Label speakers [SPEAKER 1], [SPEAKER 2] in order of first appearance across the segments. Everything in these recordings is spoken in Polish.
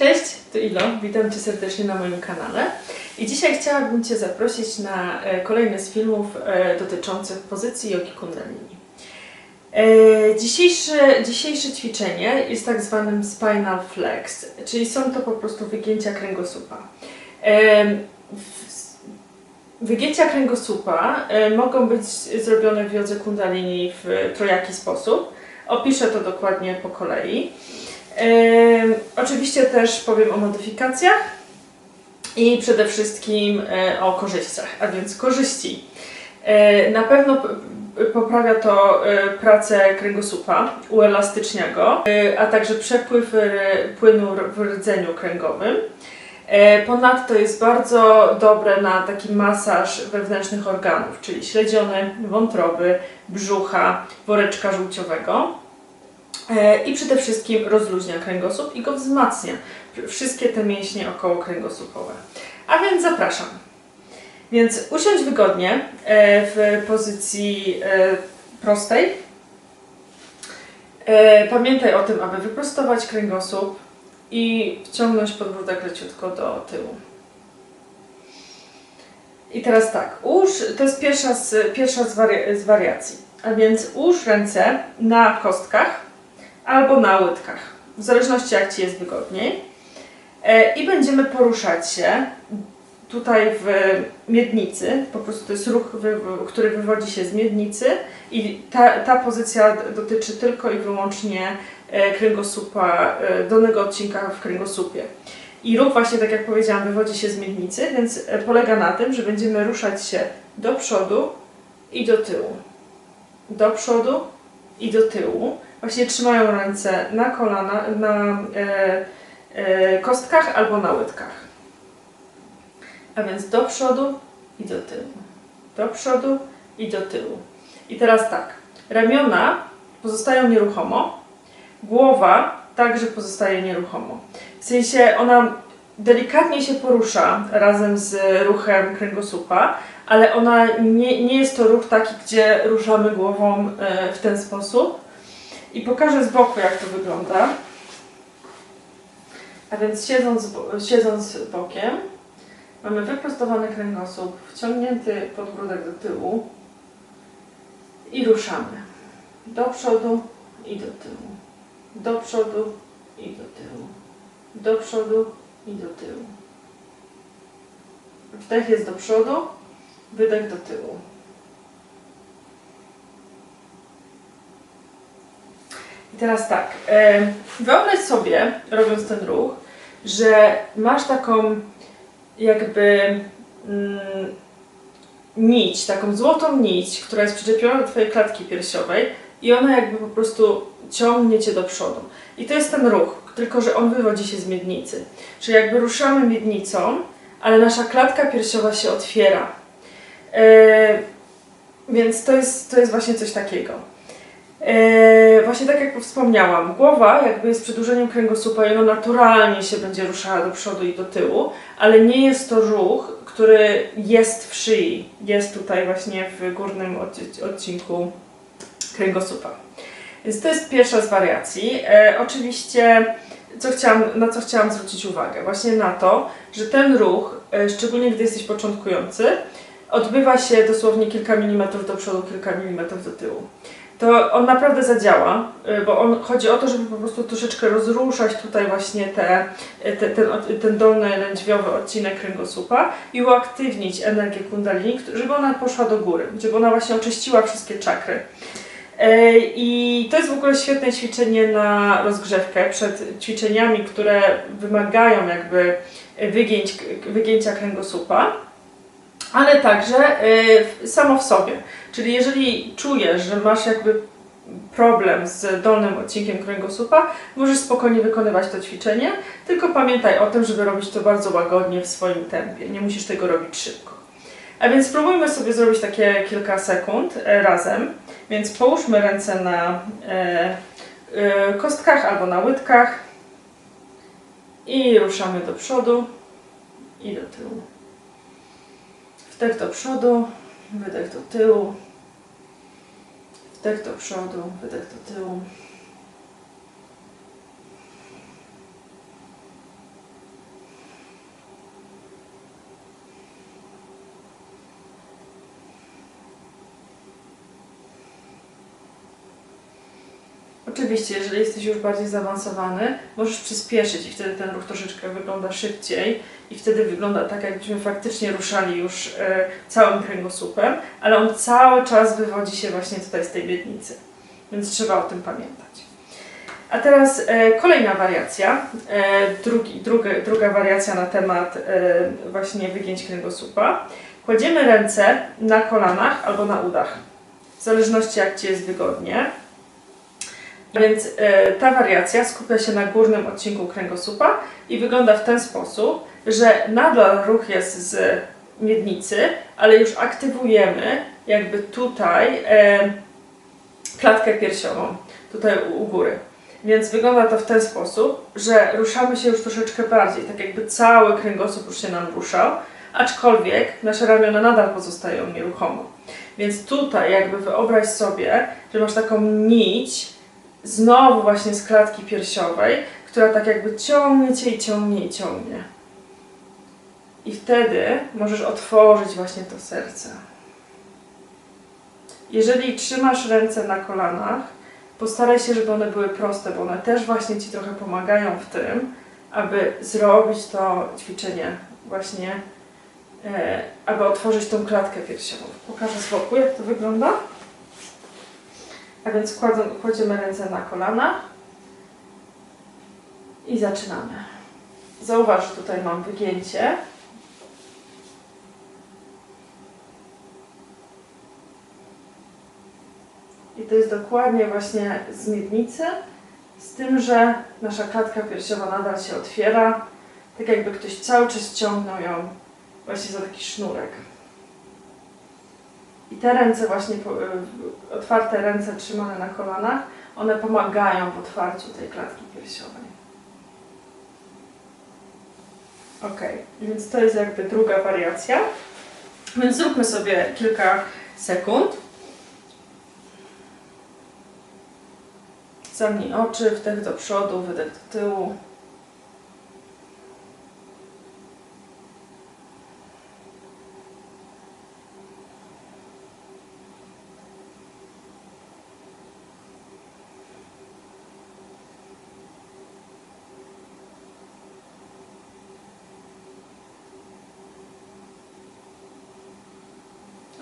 [SPEAKER 1] Cześć, tu Ilo, witam Cię serdecznie na moim kanale. I dzisiaj chciałabym Cię zaprosić na e, kolejny z filmów e, dotyczących pozycji jogi kundalini. E, Dzisiejsze, dzisiejsze ćwiczenie jest tak zwanym spinal flex, czyli są to po prostu wygięcia kręgosłupa. Wygięcia kręgosłupa mogą być zrobione w jodze kundalini w trojaki sposób. Opiszę to dokładnie po kolei. Oczywiście też powiem o modyfikacjach i przede wszystkim e, o korzyściach, a więc korzyści. E, na pewno poprawia to e, pracę kręgosłupa, uelastycznia go, a także przepływ płynu w rdzeniu kręgowym. Ponadto jest bardzo dobre na taki masaż wewnętrznych organów, czyli śledziony, wątroby, brzucha, woreczka żółciowego. E, I przede wszystkim rozluźnia kręgosłup i go wzmacnia. Wszystkie te mięśnie około kręgosłupowe. A więc zapraszam. Więc usiądź wygodnie e, w pozycji e, prostej. Pamiętaj o tym, aby wyprostować kręgosłup i wciągnąć podbródek leciutko do tyłu. I teraz tak, ułóż, to jest pierwsza z, pierwsza z, wari- z wariacji. A więc ułóż ręce na kostkach albo na łydkach, w zależności jak Ci jest wygodniej. E, I będziemy poruszać się tutaj w miednicy, po prostu to jest ruch, który wywodzi się z miednicy i ta, ta pozycja dotyczy tylko i wyłącznie e, kręgosłupa, e, dolnego odcinka w kręgosłupie. I ruch właśnie, tak jak powiedziałam, wywodzi się z miednicy, więc polega na tym, że będziemy ruszać się do przodu i do tyłu. Do przodu i do tyłu. Właśnie trzymają ręce na kolana, na e, e, kostkach albo na łydkach. A więc do przodu i do tyłu. Do przodu i do tyłu. I teraz tak. Ramiona pozostają nieruchomo. Głowa także pozostaje nieruchomo. W sensie ona delikatnie się porusza razem z ruchem kręgosłupa, ale ona nie, nie jest to ruch taki, gdzie ruszamy głową e, w ten sposób. I pokażę z boku, jak to wygląda. A więc siedząc, siedząc bokiem, mamy wyprostowany kręgosłup, wciągnięty podbródek do tyłu i ruszamy. Do przodu i do tyłu. Do przodu i do tyłu. Do przodu i do tyłu. Wdech jest do przodu, wydech do tyłu. I teraz tak, e, wyobraź sobie, robiąc ten ruch, że masz taką jakby mm, nić, taką złotą nić, która jest przyczepiona do Twojej klatki piersiowej i ona jakby po prostu ciągnie Cię do przodu. I to jest ten ruch, tylko że on wywodzi się z miednicy. Czyli jakby ruszamy miednicą, ale nasza klatka piersiowa się otwiera. E, więc to jest, to jest właśnie coś takiego. E, właśnie tak jak wspomniałam, głowa jakby jest przedłużeniem kręgosłupa i ona naturalnie się będzie ruszała do przodu i do tyłu, ale nie jest to ruch, który jest w szyi, jest tutaj właśnie w górnym odci- odcinku kręgosłupa. Więc to jest pierwsza z wariacji. E, oczywiście, co chciałam, na co chciałam zwrócić uwagę? Właśnie na to, że ten ruch, e, szczególnie gdy jesteś początkujący, odbywa się dosłownie kilka milimetrów do przodu, kilka milimetrów do tyłu. To on naprawdę zadziała, y, bo on chodzi o to, żeby po prostu troszeczkę rozruszać tutaj właśnie te, y, te, ten, ten dolny lędźwiowy odcinek kręgosłupa i uaktywnić energię kundalini, żeby ona poszła do góry, żeby ona właśnie oczyściła wszystkie czakry. E, I to jest w ogóle świetne ćwiczenie na rozgrzewkę przed ćwiczeniami, które wymagają jakby wygięć, wygięcia kręgosłupa, ale także e, samo w sobie. Czyli jeżeli czujesz, że masz jakby problem z dolnym odcinkiem kręgosłupa, możesz spokojnie wykonywać to ćwiczenie, tylko pamiętaj o tym, żeby robić to bardzo łagodnie w swoim tempie. Nie musisz tego robić szybko. A więc spróbujmy sobie zrobić takie kilka sekund e, razem. Więc połóżmy ręce na e, e, kostkach albo na łydkach i ruszamy do przodu i do tyłu. Wdech do przodu, wydech do tyłu. Wdech do przodu, wydech do tyłu. Oczywiście, jeżeli jesteś już bardziej zaawansowany, możesz przyspieszyć i wtedy ten ruch troszeczkę wygląda szybciej i wtedy wygląda tak, jakbyśmy faktycznie ruszali już e, całym kręgosłupem, ale on cały czas wywodzi się właśnie tutaj z tej miednicy, więc trzeba o tym pamiętać. A teraz e, kolejna wariacja, e, drugi, druga, druga wariacja na temat właśnie wygięć kręgosłupa. Kładziemy ręce na kolanach albo na udach, w zależności jak Ci jest wygodnie. Więc e, ta wariacja skupia się na górnym odcinku kręgosłupa i wygląda w ten sposób, że nadal ruch jest z miednicy, ale już aktywujemy jakby tutaj e, klatkę piersiową, tutaj u, u góry. Więc wygląda to w ten sposób, że ruszamy się już troszeczkę bardziej, tak jakby cały kręgosłup już się nam ruszał, aczkolwiek nasze ramiona nadal pozostają nieruchomo. Więc tutaj jakby wyobraź sobie, że masz taką nić, znowu właśnie z klatki piersiowej, która tak jakby ciągnie cię i ciągnie i ciągnie. I wtedy możesz otworzyć właśnie to serce. Jeżeli trzymasz ręce na kolanach, postaraj się, żeby one były proste, bo one też właśnie Ci trochę pomagają w tym, aby zrobić to ćwiczenie właśnie, e, aby otworzyć tą klatkę piersiową. Pokażę z boku, jak to wygląda. A więc kładziemy ręce na kolana i zaczynamy. Zauważ, tutaj mam wygięcie. I to jest dokładnie właśnie z miednicy, z tym, że nasza klatka piersiowa nadal się otwiera, tak jakby ktoś cały czas ciągnął ją właśnie za taki sznurek. I te ręce właśnie, y, otwarte ręce trzymane na kolanach, one pomagają w otwarciu tej klatki piersiowej. Ok, więc to jest jakby druga wariacja. Więc zróbmy sobie kilka sekund. Zamknij oczy, wdech do przodu, wydech do tyłu.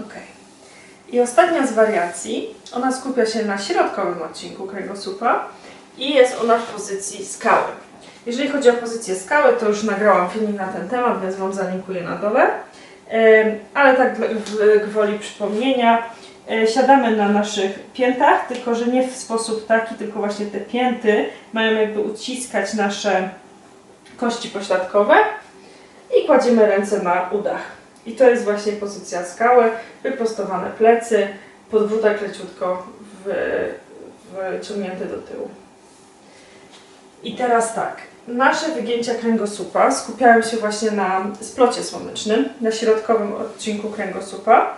[SPEAKER 1] Ok. I ostatnia z wariacji, ona skupia się na środkowym odcinku kręgosłupa i jest ona w pozycji skały. Jeżeli chodzi o pozycję skały, to już nagrałam filmik na ten temat, więc Wam zalinkuję na dole. Ale tak gwoli przypomnienia, e, siadamy na naszych piętach, tylko że nie w sposób taki, tylko właśnie te pięty mają jakby uciskać nasze kości pośladkowe i kładziemy ręce na udach. I to jest właśnie pozycja skały, wyprostowane plecy, podbródek leciutko wyciągnięty do tyłu. I teraz tak, nasze wygięcia kręgosłupa skupiają się właśnie na splocie słonecznym, na środkowym odcinku kręgosłupa.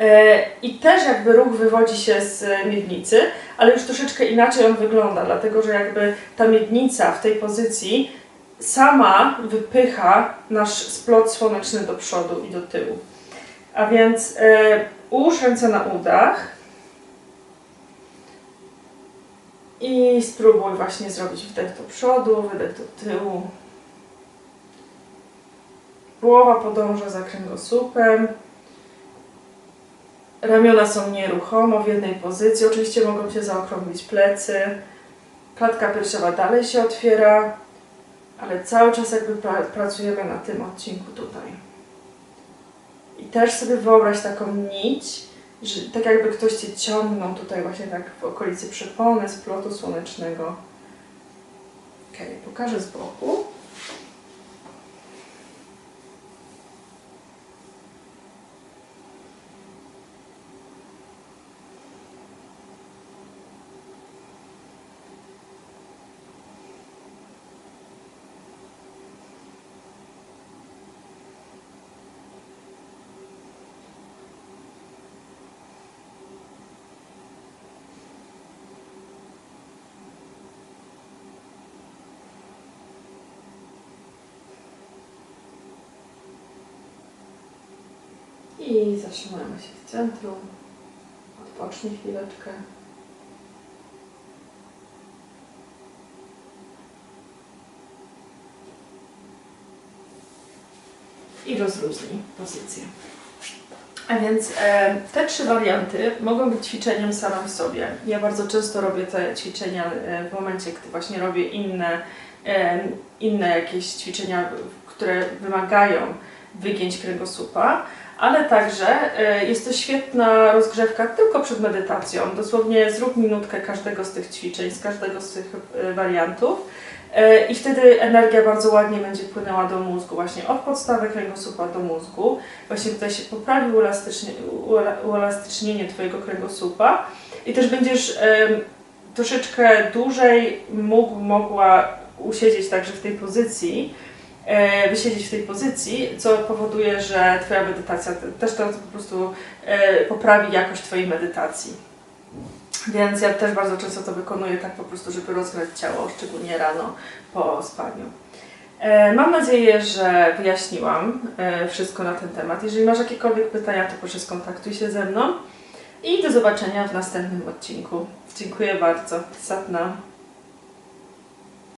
[SPEAKER 1] E, I też jakby ruch wywodzi się z miednicy, ale już troszeczkę inaczej on wygląda, dlatego że jakby ta miednica w tej pozycji sama wypycha nasz splot słoneczny do przodu i do tyłu. A więc e, ułóż ręce na udach i spróbuj właśnie zrobić wdech do przodu, wydech do tyłu. Głowa podąża za kręgosłupem. Ramiona są nieruchomo w jednej pozycji. Oczywiście mogą się zaokrąglić plecy. Klatka piersiowa dalej się otwiera ale cały czas jakby pra pracujemy na tym odcinku tutaj. I też sobie wyobraź taką nić, że tak jakby ktoś Cię ciągnął tutaj właśnie tak w okolicy przypony splotu słonecznego. Ok, pokażę z boku. I zatrzymujemy się w centrum. Odpocznij chwileczkę. I rozluźnij pozycję. A więc e, te trzy warianty mogą być ćwiczeniem samym w sobie. Ja bardzo często robię te ćwiczenia e, w momencie, gdy właśnie robię inne, e, inne jakieś ćwiczenia, które wymagają wygięć kręgosłupa ale także e, jest to świetna rozgrzewka tylko przed medytacją. Dosłownie zrób minutkę każdego z tych ćwiczeń, z każdego z tych e, wariantów. E, I wtedy energia bardzo ładnie będzie płynęła do mózgu, właśnie od podstawy kręgosłupa do mózgu. Właśnie tutaj się poprawi uelastycznie, uela- uelastycznienie Twojego kręgosłupa i też będziesz troszeczkę dłużej mógł, mogła usiedzieć także w tej pozycji, wysiedzieć w tej pozycji, co powoduje, że Twoja medytacja te- też to po prostu e, poprawi jakość Twojej medytacji. Więc ja też bardzo często to wykonuję tak po prostu, żeby rozgrzać ciało, szczególnie rano po spaniu. E, Mam nadzieję, że wyjaśniłam e, wszystko na ten temat. Jeżeli masz jakiekolwiek pytania, to proszę skontaktuj się ze mną i do zobaczenia w następnym odcinku. Dziękuję bardzo. Satnam.